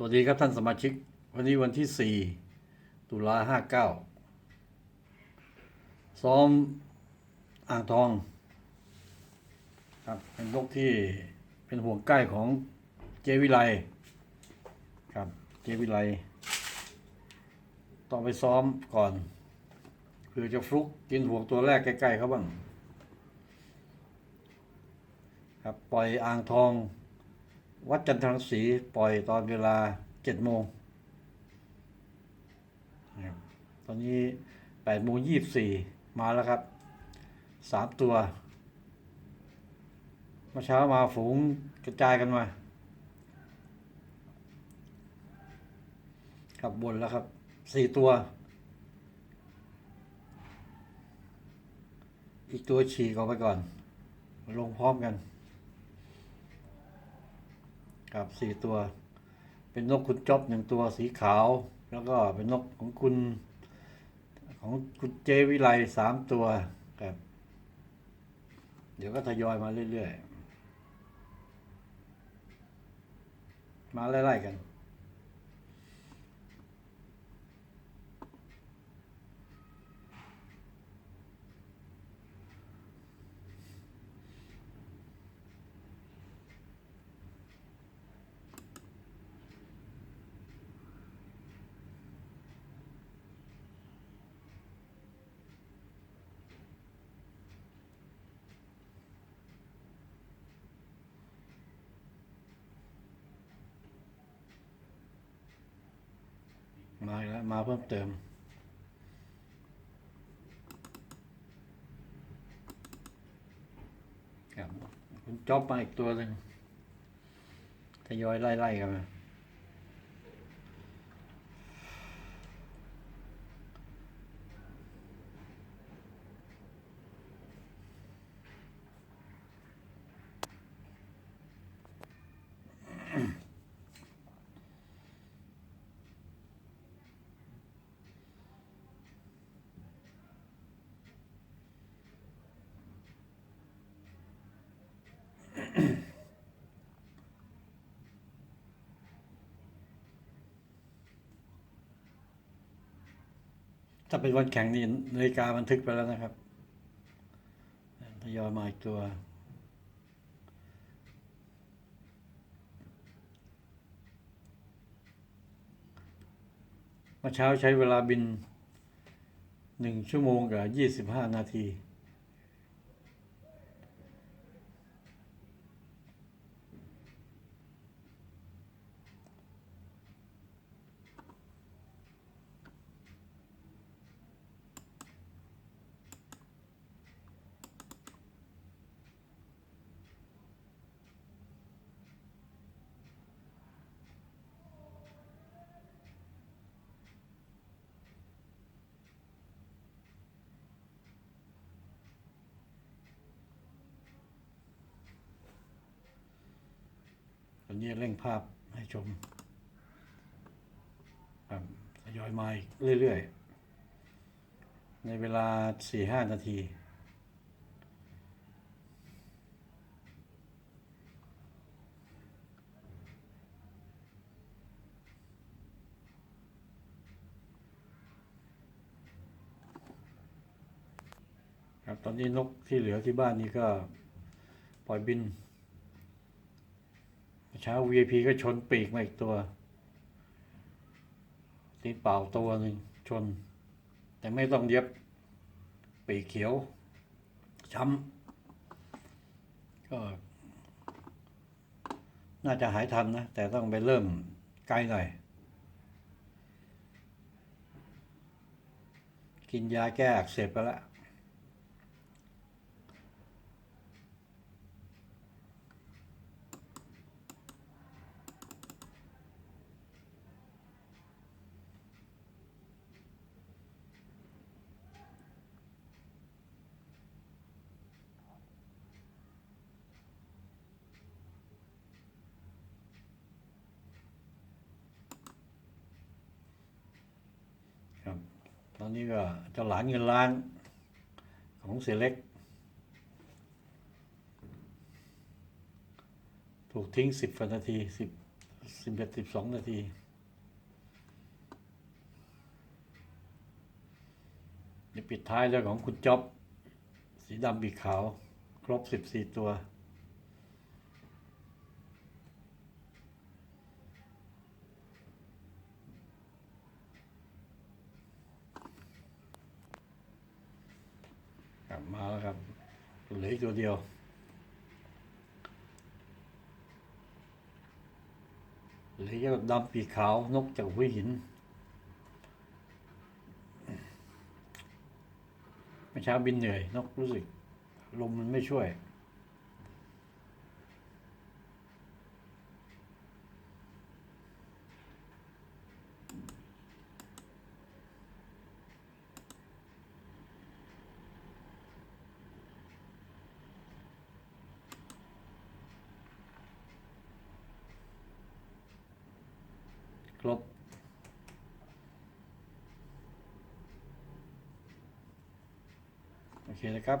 สวัสดีครับท่านสมาชิก วันนี้วันที่ 4 ตุลา59ซ้อมอ่างทองครับเป็นนกที่เป็นห่วงใกล้ของเจวิไลครับเจวิไลต้องไปซ้อมก่อนเพื่อจะฟลุกกินห่วงตัวแรกใกล้ๆเขาบ้างครับปล่อยอ่างทอง วัดจันทรังสีปล่อยตอนเวลาเจ็ดโมงตอนนี้แปดโมงยี่สี่มาแล้วครับสามตัวเมื่อเช้ามาฝูงกระจายกันมาครับบนแล้วครับสี่ตัว อีกตัวฉีกออกไปก่อน ลงพร้อมกัน กับสี่ตัว เป็นนกคุณจ๊อบหนึ่งตัวสีขาว แล้วก็เป็นนกของคุณ ของคุณเจวิไลสามตัวครับ เดี๋ยวก็ทยอยมาเรื่อยๆ มาไล่ๆกัน มาอีกแล้ว มาเพิ่มเติม ครับคุณจ๊อบมาอีกตัวหนึ่งทยอยไล่ๆกันมา ถ้าเป็นวันแข่งนี่นาฬิกาบันทึกไปแล้วนะครับทยอยมาอีกตัว เมื่อเช้าใช้เวลาบินหนึ่งชั่วโมงกับยี่สิบห้านาที นี้เร่งภาพให้ชมครับทยอยมาอีกเรื่อยๆ ในเวลาสี่ห้านาทีครับตอนนี้นกที่เหลือที่บ้านนี้ก็ปล่อยบิน ช้า VIP ก็ชนปีกมาอีกตัวตีเปล่าตัวหนึ่งชน แต่ไม่ต้องเย็บ ปีกเขียว ช้ำก็ น่าจะหายทันนะ แต่ต้องไปเริ่มไกลหน่อย กินยาแก้อักเสบไปแล้ว ครับ ตอนนี้ก็เจ้าหลานเงินล้าน ของเสียเล็ก ถูกทิ้งสิบนาทีสิบสิบเอ็ดสิบสองนาทีเดี๋ยวปิดท้ายด้วยของคุณจ๊อบ สีดำปีกขาว ครบสิบสี่ตัว กลับมาแล้วครับเหลืออีกตัวเดียวเหลือแค่ดำปีขาว นกจากหัวหินเมื่อเช้าบินเหนื่อย นกรู้สึก ลมมันไม่ช่วย เคนะครับ